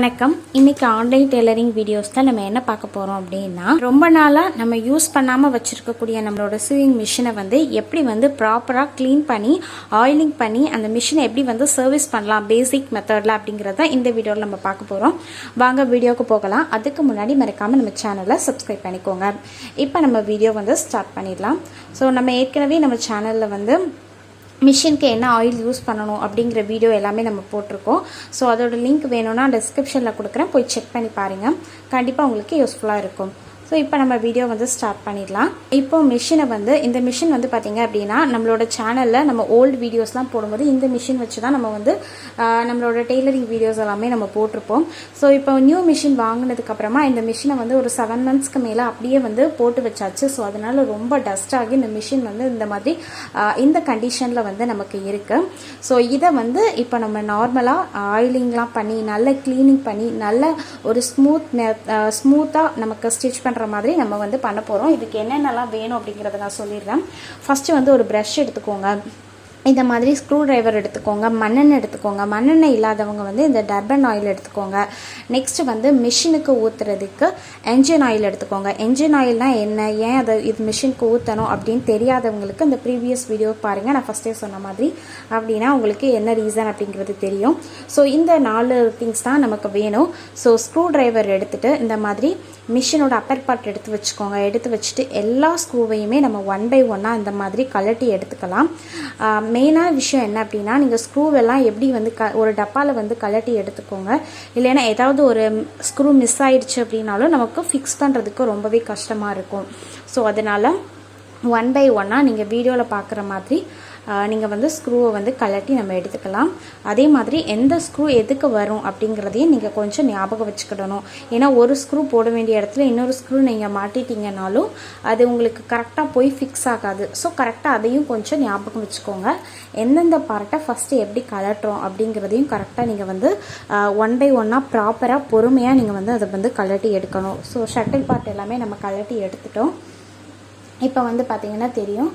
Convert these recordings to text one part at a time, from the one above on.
வணக்கம். இன்னைக்கு online tailoring வீடியோஸில் நம்ம என்ன பார்க்க போகிறோம் அப்படின்னா ரொம்ப நாளாக நம்ம யூஸ் பண்ணாமல் வச்சுருக்கக்கூடிய நம்மளோட சூயிங் மிஷினை வந்து எப்படி வந்து ப்ராப்பராக க்ளீன் பண்ணி ஆயிலிங் பண்ணி அந்த மிஷினை எப்படி வந்து சர்வீஸ் பண்ணலாம் பேசிக் மெத்தடில் அப்படிங்கிறத இந்த வீடியோவில் நம்ம பார்க்க போகிறோம் வாங்க வீடியோவுக்கு போகலாம். அதுக்கு முன்னாடி மறக்காமல் நம்ம சேனலை சப்ஸ்கிரைப் பண்ணிக்கோங்க. இப்போ நம்ம வீடியோ வந்து ஸ்டார்ட் பண்ணிடலாம். ஸோ நம்ம ஏற்கனவே நம்ம சேனலில் வந்து மிஷினுக்கு என்ன ஆயில் யூஸ் பண்ணணும் அப்படிங்கிற வீடியோ எல்லாமே நம்ம போட்டிருக்கோம். ஸோ அதோட லிங்க் வேணும்னா டிஸ்கிரிப்ஷனில் கொடுக்குறேன். போய் செக் பண்ணி பாருங்கள் கண்டிப்பாக உங்களுக்கு யூஸ்ஃபுல்லாக இருக்கும். ஸோ இப்போ நம்ம வீடியோ வந்து ஸ்டார்ட் பண்ணிடலாம். இப்போ மிஷினை வந்து இந்த மிஷின் வந்து பார்த்திங்க அப்படின்னா நம்மளோட சேனலில் நம்ம ஓல்டு வீடியோஸ்லாம் போடும்போது இந்த மிஷின் வச்சு தான் நம்ம வந்து நம்மளோட டெய்லரிங் வீடியோஸ் எல்லாமே நம்ம போட்டிருப்போம். ஸோ இப்போ நியூ மிஷின் வாங்கினதுக்கப்புறமா இந்த மிஷினை வந்து ஒரு செவன் மந்த்ஸ்க்கு மேலே அப்படியே வந்து போட்டு வச்சாச்சு. ஸோ அதனால் ரொம்ப டஸ்டாகி இந்த மிஷின் வந்து இந்த மாதிரி இந்த கண்டிஷனில் வந்து நமக்கு இருக்குது ஸோ இதை வந்து இப்போ நம்ம நார்மலாக ஆயிலிங்லாம் பண்ணி நல்ல க்ளீனிங் பண்ணி நல்ல ஒரு ஸ்மூத் ஸ்மூத்தாக நமக்கு ஸ்டிச் பண்ணுற மாதிரி நம்ம வந்து பண்ண போகிறோம் இதுக்கு என்னென்னலாம் வேணும் அப்படிங்கிறத நான் சொல்லிடுறேன். ஃபஸ்ட்டு வந்து ஒரு ப்ரஷ் எடுத்துக்கோங்க. இந்த மாதிரி ஸ்க்ரூ டிரைவர் எடுத்துக்கோங்க. மண்ணெண்ணெய் எடுத்துக்கோங்க. மண்ணெண்ணெய் இல்லாதவங்க வந்து இந்த டர்பன் ஆயில் எடுத்துக்கோங்க. நெக்ஸ்ட் வந்து மிஷினுக்கு ஊற்றுறதுக்கு என்ஜின் ஆயில் எடுத்துக்கோங்க. என்ஜின் ஆயில்னா என்ன? ஏன் அதை இது மிஷினுக்கு ஊற்றணும் அப்படின்னு தெரியாதவங்களுக்கு இந்த ப்ரீவியஸ் வீடியோ பாருங்கள் நான் ஃபஸ்ட்டே சொன்ன மாதிரி அப்படின்னா உங்களுக்கு என்ன ரீசன் அப்படிங்கிறது தெரியும். ஸோ இந்த நாலு திங்ஸ் தான் நமக்கு வேணும். ஸோ ஸ்க்ரூ டிரைவர் எடுத்துகிட்டு இந்த மாதிரி மிஷினோட அப்பர் பார்ட் எடுத்து வச்சுக்கோங்க. எடுத்து வச்சுட்டு எல்லா ஸ்க்ரூவையுமே நம்ம ஒன் பை ஒன்னாக இந்த மாதிரி கழட்டி எடுத்துக்கலாம். மெயினான விஷயம் என்ன அப்படின்னா நீங்கள் ஸ்க்ரூவெல்லாம் எப்படி வந்து க ஒரு டப்பாவில் வந்து கழட்டி எடுத்துக்கோங்க. இல்லைன்னா ஏதாவது ஒரு ஸ்க்ரூ மிஸ் ஆயிடுச்சு அப்படின்னாலும் நமக்கு ஃபிக்ஸ் பண்ணுறதுக்கு ரொம்பவே கஷ்டமாக இருக்கும். ஸோ அதனால் ஒன் பை ஒன்னாக நீங்கள் வீடியோவில் பார்க்குற மாதிரி நீங்கள் வந்து ஸ்க்ரூவை வந்து கழட்டி நம்ம எடுத்துக்கலாம். அதே மாதிரி எந்த ஸ்க்ரூ எதுக்கு வரும் அப்படிங்கிறதையும் நீங்கள் கொஞ்சம் ஞாபகம் வச்சுக்கிடணும். ஏன்னா ஒரு ஸ்க்ரூ போட வேண்டிய இடத்துல இன்னொரு ஸ்க்ரூ நீங்கள் மாட்டிட்டீங்கனாலும் அது உங்களுக்கு கரெக்டாக போய் ஃபிக்ஸ் ஆகாது. ஸோ கரெக்டாக அதையும் கொஞ்சம் ஞாபகம் வச்சுக்கோங்க. எந்தெந்த பார்ட்டை ஃபஸ்ட்டு எப்படி கலட்டுறோம் அப்படிங்கிறதையும் கரெக்டாக நீங்கள் வந்து ஒன் பை ஒன்னாக ப்ராப்பராக பொறுமையாக நீங்கள் வந்து அதை வந்து கழட்டி எடுக்கணும். ஸோ ஷட்டில் பார்ட் எல்லாமே நம்ம கழட்டி எடுத்துட்டோம். இப்போ வந்து பார்த்தீங்கன்னா தெரியும்.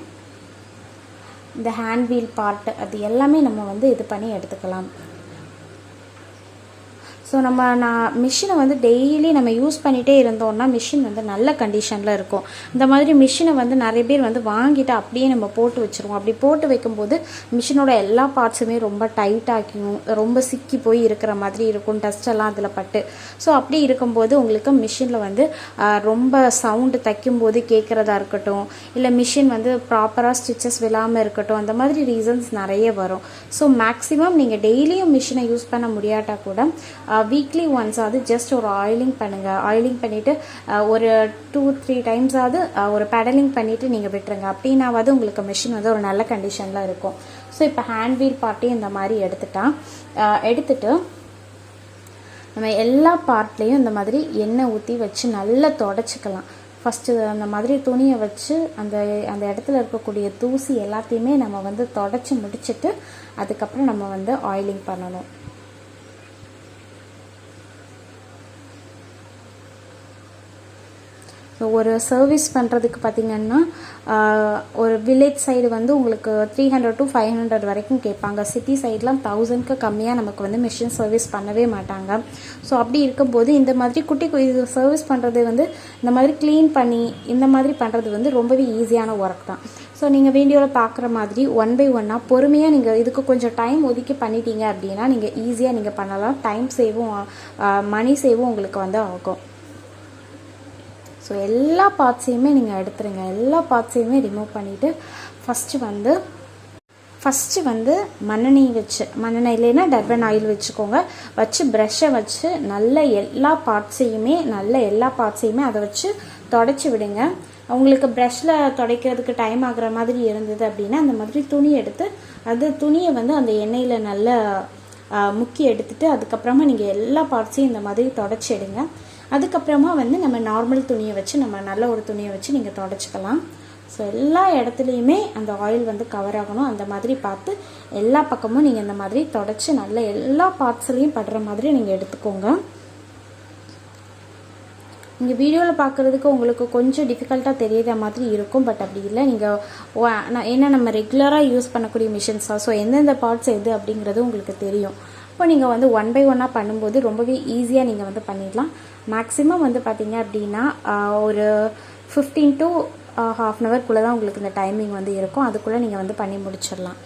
இந்த ஹேண்ட் வீல் பார்ட்டு அது எல்லாமே நம்ம வந்து இது பண்ணி எடுத்துக்கலாம். ஸோ நம்ம நான் மிஷினை வந்து டெய்லி நம்ம யூஸ் பண்ணிகிட்டே இருந்தோம்னா மிஷின் வந்து நல்ல கண்டிஷனில் இருக்கும். இந்த மாதிரி மிஷினை வந்து நிறைய பேர் வந்து வாங்கிட்டு அப்படியே நம்ம போட்டு வச்சுருவோம். அப்படி போட்டு வைக்கும்போது மிஷினோட எல்லா பார்ட்ஸுமே ரொம்ப டைட்டாகியும் ரொம்ப சிக்கி போய் இருக்கிற மாதிரி இருக்கும். டஸ்டெல்லாம் அதில் பட்டு. ஸோ அப்படி இருக்கும்போது உங்களுக்கு மிஷினில் வந்து ரொம்ப சவுண்டு தைக்கும்போது கேட்குறதா இருக்கட்டும் இல்லை மிஷின் வந்து ப்ராப்பராக ஸ்டிச்சஸ் விழாமல் இருக்கட்டும் அந்த மாதிரி ரீசன்ஸ் நிறைய வரும். ஸோ மேக்ஸிமம் நீங்கள் டெய்லியும் மிஷினை யூஸ் பண்ண முடியாட்டா கூட வீக்லி ஒன்ஸாவது ஜஸ்ட் ஒரு ஆயிலிங் பண்ணுங்கள் ஆயிலிங் பண்ணிவிட்டு ஒரு டூ த்ரீ டைம்ஸாவது ஒரு பெடலிங் பண்ணிவிட்டு நீங்கள் விட்டுருங்க. அப்படின்னாவது உங்களுக்கு மிஷின் வந்து ஒரு நல்ல கண்டிஷனில் இருக்கும். ஸோ இப்போ ஹேண்ட் வீல் பார்ட்டி இந்த மாதிரி எடுத்துட்டான். எடுத்துட்டு நம்ம எல்லா பார்ட்லேயும் இந்த மாதிரி எண்ணெய் ஊற்றி வச்சு நல்லா தொடச்சிக்கலாம். ஃபஸ்ட்டு அந்த மாதிரி துணியை வச்சு அந்த அந்த இடத்துல இருக்கக்கூடிய தூசி எல்லாத்தையுமே நம்ம வந்து தொடச்சி முடிச்சுட்டு அதுக்கப்புறம் நம்ம வந்து ஆயிலிங் பண்ணணும். ஒரு சர்வீஸ் பண்ணுறதுக்கு பார்த்தீங்கன்னா ஒரு வில்லேஜ் சைடு வந்து உங்களுக்கு three hundred to five hundred வரைக்கும் கேட்பாங்க. சிட்டி சைட்லாம் தௌசண்ட்க்கு கம்மியாக நமக்கு வந்து மிஷின் சர்வீஸ் பண்ணவே மாட்டாங்க. ஸோ அப்படி இருக்கும்போது இந்த மாதிரி குட்டி இது சர்வீஸ் பண்ணுறது வந்து இந்த மாதிரி க்ளீன் பண்ணி இந்த மாதிரி பண்ணுறது வந்து ரொம்பவே ஈஸியான ஒர்க் தான். ஸோ நீங்கள் வீடியோவில் பார்க்குற மாதிரி ஒன் பை ஒன்னாக பொறுமையாக நீங்கள் இதுக்கு கொஞ்சம் டைம் ஒதுக்கி பண்ணிட்டீங்க அப்படின்னா நீங்கள் ஈஸியாக நீங்கள் பண்ணலாம். டைம் சேவும் மணி சேவும் உங்களுக்கு வந்து ஆகும். ஸோ எல்லா பார்ட்ஸையுமே நீங்கள் எடுத்துருங்க. எல்லா பார்ட்ஸையுமே ரிமூவ் பண்ணிவிட்டு ஃபஸ்ட்டு வந்து ஃபஸ்ட்டு வந்து மண்ணெண்ணெய் வச்சு மண்ணெண்ணெய் இல்லைன்னா டர்பன் ஆயில் வச்சுக்கோங்க. வச்சு ப்ரெஷ்ஷை வச்சு நல்ல எல்லா பார்ட்ஸையுமே நல்ல எல்லா பார்ட்ஸையுமே அதை வச்சு தொடச்சி விடுங்க. உங்களுக்கு ப்ரெஷ்ஷில் துடைக்கிறதுக்கு டைம் ஆகுற மாதிரி இருந்தது அப்படின்னா அந்த மாதிரி துணி எடுத்து அது துணியை வந்து அந்த எண்ணெயில் நல்லா முக்கி எடுத்துட்டு அதுக்கப்புறமா நீங்கள் எல்லா பார்ட்ஸையும் இந்த மாதிரி தொடச்சி எடுங்க. அதுக்கப்புறமா வந்து நம்ம நார்மல் துணியை வச்சு நம்ம நல்ல ஒரு துணியை வச்சு நீங்கள் தொடச்சிக்கலாம். ஸோ எல்லா இடத்துலையுமே அந்த ஆயில் வந்து கவர் ஆகணும். அந்த மாதிரி பார்த்து எல்லா பக்கமும் நீங்கள் இந்த மாதிரி தொடச்சி நல்ல எல்லா பார்ட்ஸ்லையும் படுற மாதிரி நீங்கள் எடுத்துக்கோங்க. நீங்கள் வீடியோவில் பார்க்குறதுக்கு உங்களுக்கு கொஞ்சம் டிஃபிகல்ட்டாக தெரியுற மாதிரி இருக்கும். பட் அப்படி இல்லை. நீங்கள் ஏன்னா நம்ம ரெகுலராக யூஸ் பண்ணக்கூடிய மிஷின்ஸாக ஸோ எந்தெந்த பார்ட்ஸ் எது அப்படிங்கிறது உங்களுக்கு தெரியும். இப்போ நீங்கள் வந்து ஒன் பை ஒன்னாக பண்ணும்போது ரொம்பவே ஈஸியாக நீங்கள் வந்து பண்ணிடலாம். மேக்ஸிமம் வந்து பார்த்தீங்க அப்படின்னா ஒரு ஃபிஃப்டீன் டு ஹாஃப் அன் அவர்க்குள்ளே தான் உங்களுக்கு இந்த டைமிங் வந்து இருக்கும். அதுக்குள்ளே நீங்கள் வந்து பண்ணி முடிச்சிடலாம்.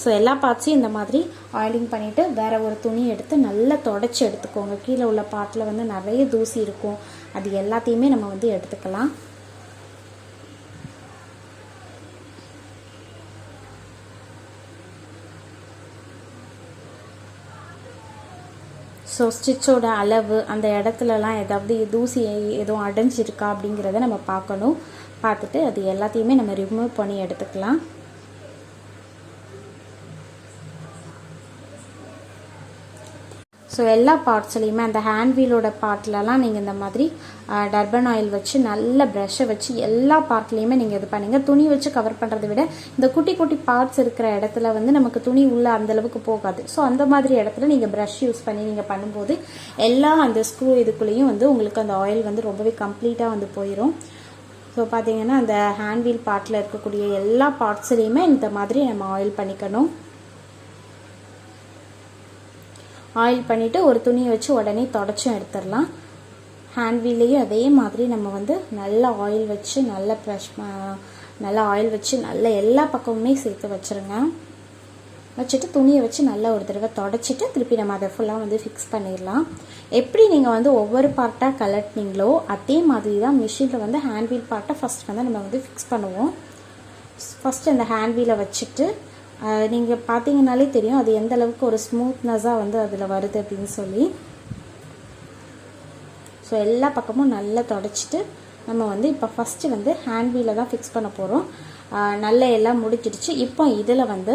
ஸோ எல்லா பார்ட்ஸையும் இந்த மாதிரி ஆயிலிங் பண்ணிவிட்டு வேறு ஒரு துணி எடுத்து நல்லா தொடச்சி எடுத்துக்கோங்க. கீழே உள்ள பாட்டில் வந்து நிறைய தூசி இருக்கும். அது எல்லாத்தையுமே நம்ம வந்து எடுத்துக்கலாம். ஸோ ஸ்டிச்சோட அளவு அந்த இடத்துலலாம் ஏதாவது தூசி எதுவும் அடைஞ்சிருக்கா அப்படிங்கிறத நம்ம பார்க்கணும். பார்த்துட்டு அது எல்லாத்தையுமே நம்ம ரிமூவ் பண்ணி எடுத்துக்கலாம். ஸோ எல்லா பார்ட்ஸ்லேயுமே அந்த ஹேண்ட் வீலோட பார்ட்லலாம் நீங்கள் இந்த மாதிரி டர்பன் ஆயில் வச்சு நல்ல ப்ரஷ்ஷை வச்சு எல்லா பார்ட்லேயுமே நீங்கள் இது பண்ணுங்கள் துணி வச்சு கவர் பண்ணுறதை விட இந்த குட்டி குட்டி பார்ட்ஸ் இருக்கிற இடத்துல வந்து நமக்கு துணி உள்ள அந்தளவுக்கு போகாது. ஸோ அந்த மாதிரி இடத்துல நீங்கள் ப்ரஷ் யூஸ் பண்ணி நீங்கள் பண்ணும்போது எல்லா அந்த ஸ்க்ரூ இதுக்குள்ளேயும் வந்து உங்களுக்கு அந்த ஆயில் வந்து ரொம்பவே கம்ப்ளீட்டாக வந்து போயிடும் ஸோ பார்த்தீங்கன்னா அந்த ஹேண்ட் வீல் பார்ட்டில் இருக்கக்கூடிய எல்லா பார்ட்ஸ்லேயுமே இந்த மாதிரி நம்ம ஆயில் பண்ணிக்கணும். ஆயில் பண்ணிவிட்டு ஒரு துணியை வச்சு உடனே தொடச்சும் எடுத்துடலாம். ஹேண்ட் வீல்லையும் அதே மாதிரி நம்ம வந்து நல்ல ஆயில் வச்சு நல்ல ப்ரெஷ் நல்லா ஆயில் வச்சு நல்ல எல்லா பக்கமுமே சேர்த்து வச்சுருங்க. வச்சுட்டு துணியை வச்சு நல்லா ஒரு தடவை தொடச்சிட்டு திருப்பி நம்ம அதை ஃபுல்லாக வந்து ஃபிக்ஸ் பண்ணிடலாம். எப்படி நீங்கள் வந்து ஒவ்வொரு பார்ட்டாக கலட்டினீங்களோ அதே மாதிரி தான் மிஷினில் வந்து ஹேண்ட் வீல் பார்ட்டை ஃபஸ்ட் வந்து நம்ம வந்து ஃபிக்ஸ் பண்ணுவோம். ஃபஸ்ட்டு அந்த ஹேண்ட் வீலை வச்சுட்டு நீங்கள் பார்த்தீங்கனாலே தெரியும். அது எந்த அளவுக்கு ஒரு ஸ்மூத்னஸாக வந்து அதில் வருது அப்படின்னு சொல்லி. ஸோ எல்லா பக்கமும் நல்லா தொடச்சிட்டு நம்ம வந்து இப்போ ஃபஸ்ட்டு வந்து ஹேண்ட் வீலை தான் ஃபிக்ஸ் பண்ண போகிறோம் நல்ல எல்லாம் முடிச்சிடுச்சு இப்போ இதில் வந்து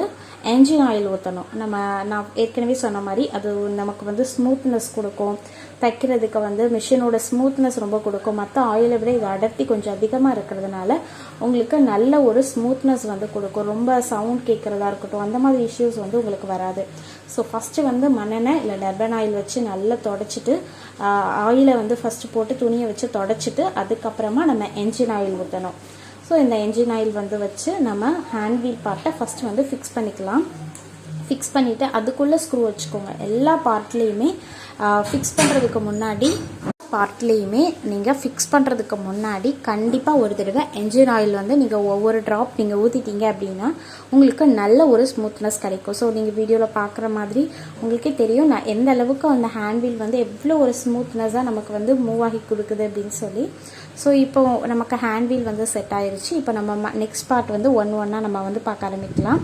என்ஜின் ஆயில் ஊற்றணும் நம்ம நான் ஏற்கனவே சொன்ன மாதிரி அது நமக்கு வந்து ஸ்மூத்னஸ் கொடுக்கும். தைக்கிறதுக்கு வந்து மிஷினோட ஸ்மூத்னஸ் ரொம்ப கொடுக்கும். மற்ற ஆயிலை விட இது அடர்த்தி கொஞ்சம் அதிகமாக இருக்கிறதுனால உங்களுக்கு நல்ல ஒரு ஸ்மூத்னஸ் வந்து கொடுக்கும். ரொம்ப சவுண்ட் கேட்குறதா இருக்கட்டும் அந்த மாதிரி இஷ்யூஸ் வந்து உங்களுக்கு வராது. ஸோ ஃபஸ்ட்டு வந்து மண்ணெண்ணெய் இல்லை டர்பன் ஆயில் வச்சு நல்லா தொடச்சிட்டு ஆயிலை வந்து ஃபஸ்ட்டு போட்டு துணியை வச்சு தொடச்சிட்டு அதுக்கப்புறமா நம்ம என்ஜின் ஆயில் ஊற்றணும் ஸோ இந்த என்ஜின் ஆயில் வந்து வச்சு நம்ம ஹேண்ட் வீல் பார்ட்டை ஃபஸ்ட்டு வந்து ஃபிக்ஸ் பண்ணிக்கலாம். ஃபிக்ஸ் பண்ணிவிட்டு அதுக்குள்ளே ஸ்க்ரூ வச்சுக்கோங்க. எல்லா பார்ட்லேயுமே ஃபிக்ஸ் பண்ணுறதுக்கு முன்னாடி பார்ட்லேயுமே நீங்கள் ஃபிக்ஸ் பண்ணுறதுக்கு முன்னாடி கண்டிப்பாக ஒரு தடவை என்ஜின் ஆயில் வந்து நீங்கள் ஒவ்வொரு ட்ராப் நீங்கள் ஊற்றிட்டீங்க அப்படின்னா உங்களுக்கு நல்ல ஒரு ஸ்மூத்னஸ் கிடைக்கும். ஸோ நீங்கள் வீடியோவில் பார்க்குற மாதிரி உங்களுக்கே தெரியும் நான் எந்த அளவுக்கு அந்த ஹேண்ட் வீல் வந்து எவ்வளோ ஒரு ஸ்மூத்னஸாக நமக்கு வந்து மூவ் ஆகி கொடுக்குது அப்படின்னு சொல்லி. ஸோ இப்போ நமக்கு ஹேண்ட் வீல் வந்து செட் ஆயிருச்சு. இப்போ நம்ம நெக்ஸ்ட் பார்ட் வந்து ஒன் ஒன்னாக நம்ம வந்து பார்க்க ஆரம்பிக்கலாம்.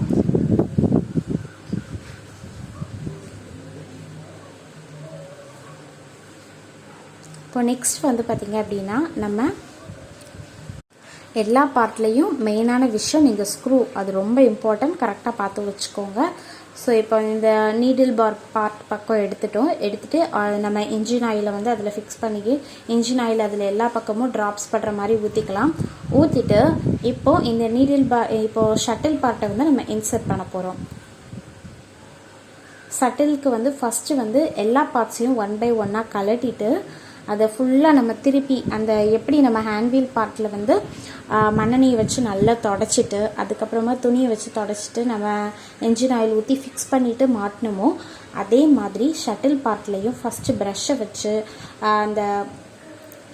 இப்போ நெக்ஸ்ட் வந்து பார்த்திங்க அப்படின்னா நம்ம எல்லா பார்ட்லேயும் மெயினான விஷயம் நீங்கள் ஸ்க்ரூ அது ரொம்ப இம்பார்ட்டன்ட் கரெக்டாக பார்த்து வச்சுக்கோங்க. ஸோ இப்போ இந்த நீடில் பார் பார்ட் பக்கம் எடுத்துட்டோம். எடுத்துகிட்டு நம்ம இன்ஜின் ஆயிலை வந்து அதில் ஃபிக்ஸ் பண்ணி இன்ஜின் ஆயில் அதில் எல்லா பக்கமும் ட்ராப்ஸ் படுற மாதிரி ஊற்றிக்கலாம் ஊற்றிட்டு இப்போது இந்த நீடில் பார் இப்போது ஷட்டில் பார்ட்டை வந்து நம்ம இன்சர்ட் பண்ண போகிறோம் சட்டிலுக்கு வந்து ஃபஸ்ட்டு வந்து எல்லா பார்ட்ஸையும் ஒன் பை ஒன்னாக கலட்டிட்டு அதை ஃபுல்லாக நம்ம திருப்பி அந்த எப்படி நம்ம ஹேண்ட்வீல் பார்ட்டில் வந்து மண்ணெண்ணெயை வச்சு நல்லா தொடச்சிட்டு அதுக்கப்புறமா துணியை வச்சு தொடச்சிட்டு நம்ம என்ஜின் ஆயில் ஊற்றி ஃபிக்ஸ் பண்ணிவிட்டு மாட்டினோமோ அதே மாதிரி ஷட்டில் பார்ட்லேயும் ஃபஸ்ட்டு ப்ரஷ்ஷை வச்சு அந்த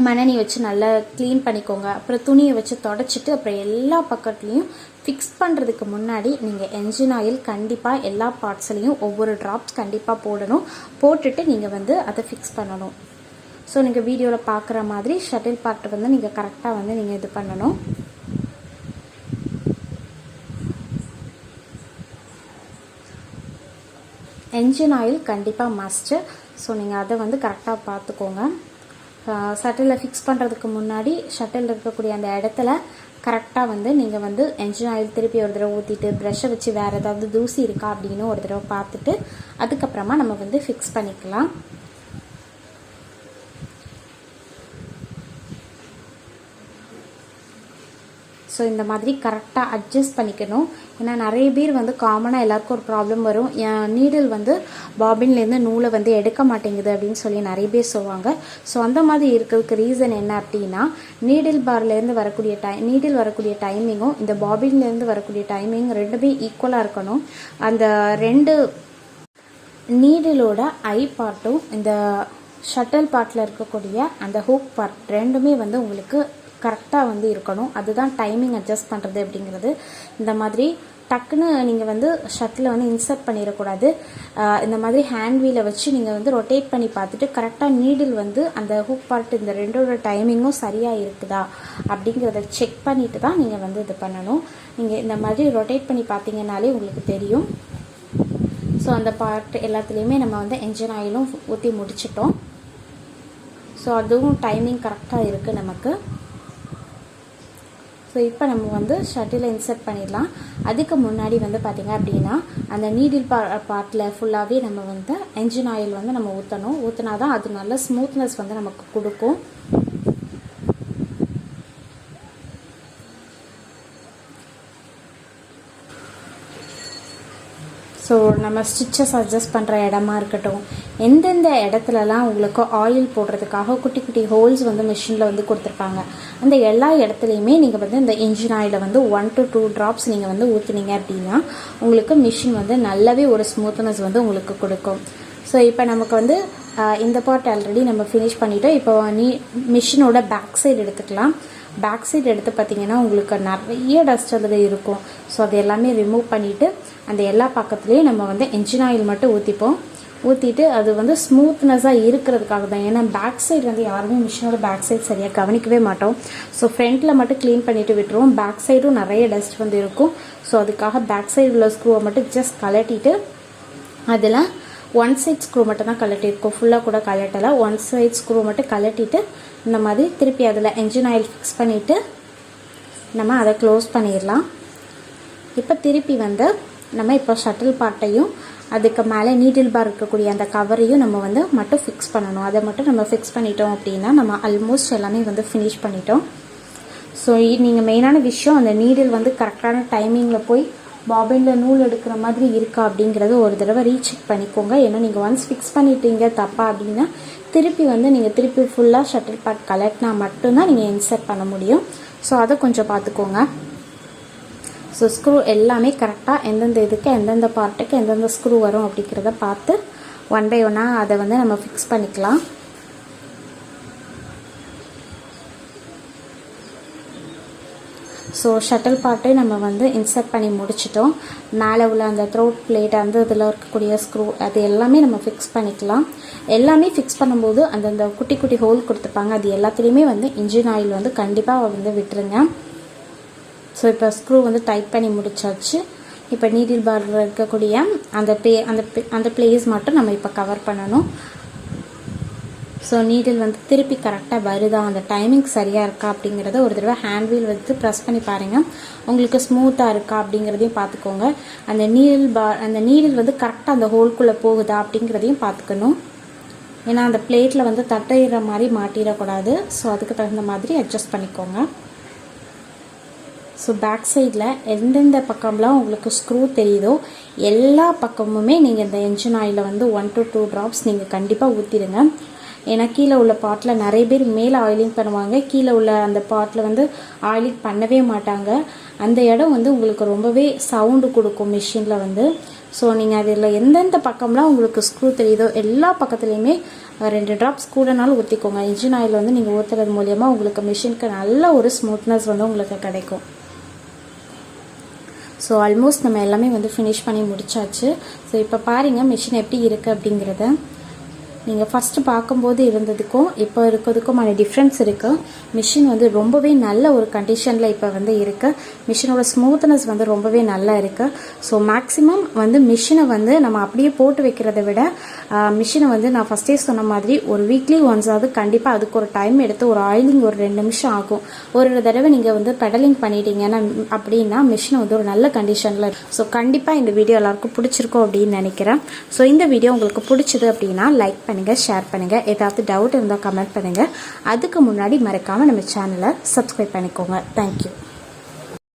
மணனி வச்சு நல்லா க்ளீன் பண்ணிக்கோங்க. அப்புறம் துணியை வச்சு தொடச்சிட்டு அப்புறம் எல்லா பக்கத்துலேயும் ஃபிக்ஸ் பண்ணுறதுக்கு முன்னாடி நீங்கள் என்ஜின் ஆயில் கண்டிப்பாக எல்லா பார்ட்ஸ்லேயும் ஒவ்வொரு ட்ராப்ஸ் கண்டிப்பாக போடணும். போட்டுட்டு நீங்கள் வந்து அதை ஃபிக்ஸ் பண்ணணும். ஸோ நீங்கள் வீடியோவில் பார்க்குற மாதிரி ஷட்டில் பார்ட்டை வந்து நீங்கள் கரெக்டாக வந்து நீங்கள் இது பண்ணணும். என்ஜின் ஆயில் கண்டிப்பாக மஸ்ட்டு ஸோ நீங்கள் அதை வந்து கரெக்டாக பார்த்துக்கோங்க ஷட்டிலில் ஃபிக்ஸ் பண்ணுறதுக்கு முன்னாடி ஷட்டில் இருக்கக்கூடிய அந்த இடத்துல கரெக்டாக வந்து நீங்கள் வந்து என்ஜின் ஆயில் திருப்பி ஒரு தடவை ஊற்றிட்டு ப்ரெஷ்ஷை வச்சு வேறு ஏதாவது தூசி இருக்கா அப்படின்னு ஒரு தடவை பார்த்துட்டு அதுக்கப்புறமா நம்ம வந்து ஃபிக்ஸ் பண்ணிக்கலாம். ஸோ இந்த மாதிரி கரெக்டாக அட்ஜஸ்ட் பண்ணிக்கணும். ஏன்னா நிறைய பேர் வந்து காமனாக எல்லாருக்கும் ஒரு ப்ராப்ளம் வரும். நீடில் வந்து பாபின்லேருந்து நூலை வந்து எடுக்க மாட்டேங்குது அப்படின்னு சொல்லி நிறைய பேர் சொல்லுவாங்க. ஸோ அந்த மாதிரி இருக்கிறதுக்கு ரீசன் என்ன அப்படின்னா நீடில் பார்லேருந்து வரக்கூடிய டைம் நீடில் வரக்கூடிய டைமிங்கும் இந்த பாபின்லேருந்து வரக்கூடிய டைமிங் ரெண்டுமே ஈக்குவலாக இருக்கணும். அந்த ரெண்டு நீடிலோட ஐ பார்ட்டும் இந்த ஷட்டில் பார்ட்டில் இருக்கக்கூடிய அந்த ஹூக் பார்ட் ரெண்டுமே வந்து உங்களுக்கு கரெக்டாக வந்து இருக்கணும். அதுதான் டைமிங் அட்ஜஸ்ட் பண்ணுறது அப்படிங்கிறது. இந்த மாதிரி டக்குன்னு நீங்கள் வந்து ஷட்டில் வந்து இன்சர்ட் பண்ணிடக்கூடாது. இந்த மாதிரி ஹேண்ட் வீலை வச்சு நீங்கள் வந்து ரொட்டேட் பண்ணி பார்த்துட்டு கரெக்டாக நீடில் வந்து அந்த ஹூக் பார்ட் இந்த ரெண்டோட டைமிங்கும் சரியாக இருக்குதா அப்படிங்கிறத செக் பண்ணிட்டு தான் நீங்கள் வந்து இது பண்ணணும். நீங்கள் இந்த மாதிரி ரொட்டேட் பண்ணி பார்த்தீங்கன்னாலே உங்களுக்கு தெரியும். ஸோ அந்த பார்ட் எல்லாத்துலேயுமே நம்ம வந்து என்ஜின் ஆயிலும் ஊற்றி முடிச்சிட்டோம். ஸோ அதுவும் டைமிங் கரெக்டாக இருக்குது நமக்கு. ஸோ இப்போ நம்ம வந்து ஷட்டில் இன்சர்ட் பண்ணிடலாம். அதுக்கு முன்னாடி வந்து பார்த்திங்க அப்படின்னா அந்த நீடில் பா பார்ட்டில் ஃபுல்லாகவே நம்ம வந்து என்ஜின் ஆயில் வந்து நம்ம ஊற்றணும் ஊற்றினா தான் அது நல்ல ஸ்மூத்னஸ் வந்து நமக்கு கொடுக்கும். ஸோ நம்ம ஸ்டிச்சஸ் அட்ஜஸ்ட் பண்ணுற இடமா இருக்கட்டும். எந்தெந்த இடத்துலலாம் உங்களுக்கு ஆயில் போடுறதுக்காக குட்டி குட்டி ஹோல்ஸ் வந்து மிஷினில் வந்து கொடுத்துருப்பாங்க. அந்த எல்லா இடத்துலையுமே நீங்கள் வந்து இந்த இன்ஜின் ஆயிலை வந்து ஒன் டு டூ ட்ராப்ஸ் நீங்கள் வந்து ஊற்றுனீங்க அப்படின்னா உங்களுக்கு மிஷின் வந்து நல்லாவே ஒரு ஸ்மூத்னஸ் வந்து உங்களுக்கு கொடுக்கும். ஸோ இப்போ நமக்கு வந்து இந்த பார்ட் ஆல்ரெடி நம்ம ஃபினிஷ் பண்ணிட்டோம். இப்போ நீ மிஷினோட பேக் சைடு எடுத்துக்கலாம். பேக் சைடு எடுத்து பார்த்தீங்கன்னா உங்களுக்கு நிறைய டஸ்ட் அதில் இருக்கும். ஸோ அது எல்லாமே ரிமூவ் பண்ணிவிட்டு அந்த எல்லா பக்கத்துலேயும் நம்ம வந்து என்ஜின் ஆயில் மட்டும் ஊற்றிப்போம் ஊற்றிட்டு அது வந்து ஸ்மூத்னஸாக இருக்கிறதுக்காக தான். ஏன்னா பேக் சைடு வந்து யாருமே மிஷினோட பேக் சைடு சரியாக கவனிக்கவே மாட்டோம். ஸோ ஃப்ரண்ட்டில் மட்டும் க்ளீன் பண்ணிவிட்டு விட்டுருவோம். பேக் சைடும் நிறைய டஸ்ட் வந்து இருக்கும். ஸோ அதுக்காக பேக் சைடு உள்ள ஸ்க்ரூவை மட்டும் ஜஸ்ட் கலட்டிட்டு அதில் ஒன் சைட் ஸ்க்ரூ மட்டும் தான் கலட்டியிருக்கோம் ஃபுல்லாக கூட கலட்டலை ஒன் சைட் ஸ்க்ரூ மட்டும் கலட்டிட்டு இந்த மாதிரி திருப்பி அதில் என்ஜின் ஆயில் ஃபிக்ஸ் பண்ணிவிட்டு நம்ம அதை க்ளோஸ் பண்ணிடலாம். இப்போ திருப்பி வந்து நம்ம இப்போ ஷட்டில் பாட்டையும் அதுக்கு மேலே நீடில் பார் இருக்கக்கூடிய அந்த கவரையும் நம்ம வந்து மட்டும் ஃபிக்ஸ் பண்ணணும். அதை மட்டும் நம்ம ஃபிக்ஸ் பண்ணிட்டோம் அப்படின்னா நம்ம ஆல்மோஸ்ட் எல்லாமே வந்து ஃபினிஷ் பண்ணிட்டோம். ஸோ நீங்கள் மெயினான விஷயம் அந்த நீடில் வந்து கரெக்டான டைமிங்கில் போய் பாபினில் நூல் எடுக்கிற மாதிரி இருக்கா அப்படிங்கிறத ஒரு தடவை ரீசெக் பண்ணிக்கோங்க. ஏன்னா நீங்கள் ஒன்ஸ் ஃபிக்ஸ் பண்ணிட்டீங்க தப்பா அப்படின்னா திருப்பி வந்து நீங்கள் திருப்பி ஃபுல்லாக ஷட்டில் பார்ட் கலெக்ட்னா மட்டும்தான் நீங்கள் இன்சர்ட் பண்ண முடியும். ஸோ அதை கொஞ்சம் பார்த்துக்கோங்க. ஸோ ஸ்க்ரூ எல்லாமே கரெக்டாக எந்தெந்த இதுக்கு எந்தெந்த பார்ட்டுக்கு எந்தெந்த ஸ்க்ரூ வரும் அப்படிங்கிறத பார்த்து ஒன் பை ஒன்னாக அதை வந்து நம்ம ஃபிக்ஸ் பண்ணிக்கலாம். ஸோ ஷட்டில் பார்ட்டை நம்ம வந்து இன்சர்ட் பண்ணி முடிச்சிட்டோம். மேலே உள்ள அந்த த்ரோட் பிளேட் அந்த இதில் இருக்கக்கூடிய ஸ்க்ரூ அது எல்லாமே நம்ம ஃபிக்ஸ் பண்ணிக்கலாம். எல்லாமே ஃபிக்ஸ் பண்ணும்போது அந்தந்த குட்டி குட்டி ஹோல் கொடுத்துருப்பாங்க அது எல்லாத்துலேயுமே வந்து இன்ஜின் ஆயில் வந்து கண்டிப்பாக வந்து விட்டுருங்க. ஸோ இப்போ ஸ்க்ரூ வந்து டைட் பண்ணி முடிச்சாச்சு. இப்போ நீடில் பாரில் இருக்கக்கூடிய அந்த பே அந்த அந்த பிளேஸ் மட்டும் நம்ம இப்போ கவர் பண்ணணும். ஸோ நீடில் வந்து திருப்பி கரெக்டாக வருதா? அந்த டைமிங் சரியாக இருக்கா? அப்படிங்கிறத ஒரு தடவை ஹேண்ட் வீல் வந்து ப்ரெஸ் பண்ணி பாருங்கள் உங்களுக்கு ஸ்மூத்தாக இருக்கா? அப்படிங்கிறதையும் பார்த்துக்கோங்க. அந்த நீடில் பா அந்த நீடில் வந்து கரெக்டாக அந்த ஹோல்குள்ளே போகுதா? அப்படிங்கிறதையும் பார்த்துக்கணும். ஏன்னா அந்த பிளேட்டில் வந்து தட்டையிற மாதிரி மாட்டிடக்கூடாது. ஸோ அதுக்கு தகுந்த மாதிரி அட்ஜஸ்ட் பண்ணிக்கோங்க. ஸோ பேக் சைடில் எந்தெந்த பக்கம்லாம் உங்களுக்கு ஸ்க்ரூ தெரியுதோ எல்லா பக்கமுமே நீங்கள் இந்த என்ஜின் ஆயிலில் வந்து ஒன் டு டூ ட்ராப்ஸ் நீங்கள் கண்டிப்பாக ஊற்றிடுங்க ஏன்னா கீழே உள்ள பாட்டில் நிறைய பேர் மேலே ஆயிலிங் பண்ணுவாங்க. கீழே உள்ள அந்த பாட்டில் வந்து ஆயிலிங் பண்ணவே மாட்டாங்க. அந்த இடம் வந்து உங்களுக்கு ரொம்பவே சவுண்டு கொடுக்கும் மிஷினில் வந்து. ஸோ நீங்கள் அதில் எந்தெந்த பக்கம்லாம் உங்களுக்கு ஸ்க்ரூ தெரியுதோ எல்லா பக்கத்துலேயுமே ரெண்டு ட்ராப்ஸ் கூடனாலும் ஊற்றிக்கோங்க இன்ஜின் ஆயில் வந்து நீங்கள் ஊற்றுறது மூலியமாக உங்களுக்கு மிஷினுக்கு நல்ல ஒரு ஸ்மூத்னஸ் வந்து உங்களுக்கு கிடைக்கும். ஸோ ஆல்மோஸ்ட் நம்ம எல்லாமே வந்து ஃபினிஷ் பண்ணி முடிச்சாச்சு. ஸோ இப்போ பாருங்கள் மிஷின் எப்படி இருக்குது அப்படிங்கிறத. நீங்கள் ஃபஸ்ட்டு பார்க்கும்போது இருந்ததுக்கும் இப்போ இருக்கிறதுக்குமான டிஃப்ரென்ஸ் இருக்குது மிஷின் வந்து ரொம்பவே நல்ல ஒரு கண்டிஷனில் இப்போ வந்து இருக்குது மிஷினோட ஸ்மூத்னஸ் வந்து ரொம்பவே நல்லா இருக்குது ஸோ மேக்ஸிமம் வந்து மிஷினை வந்து நம்ம அப்படியே போட்டு வைக்கிறத விட மிஷினை வந்து நான் ஃபஸ்ட்டே சொன்ன மாதிரி ஒரு வீக்லி ஒன்ஸ் ஆகுது கண்டிப்பாக அதுக்கு ஒரு டைம் எடுத்து ஒரு ஆயிலிங் ஒரு ரெண்டு நிமிஷம் ஆகும். ஒரு தடவை நீங்கள் வந்து பெடலிங் பண்ணிட்டீங்கன்னா அப்படின்னா மிஷின் வந்து ஒரு நல்ல கண்டிஷனில் ஸோ கண்டிப்பாக இந்த வீடியோ எல்லாருக்கும் பிடிச்சிருக்கும் அப்படின்னு நினைக்கிறேன். ஸோ இந்த வீடியோ உங்களுக்கு பிடிச்சது அப்படின்னா லைக் பண்ணுங்கள் ஷேர் பண்ணுங்கள் ஏதாவது டவுட் இருந்தால் கமெண்ட் பண்ணுங்கள் அதுக்கு முன்னாடி மறக்காமல் நம்ம சேனலை சப்ஸ்கிரைப் பண்ணிக்கோங்க. தேங்க்யூ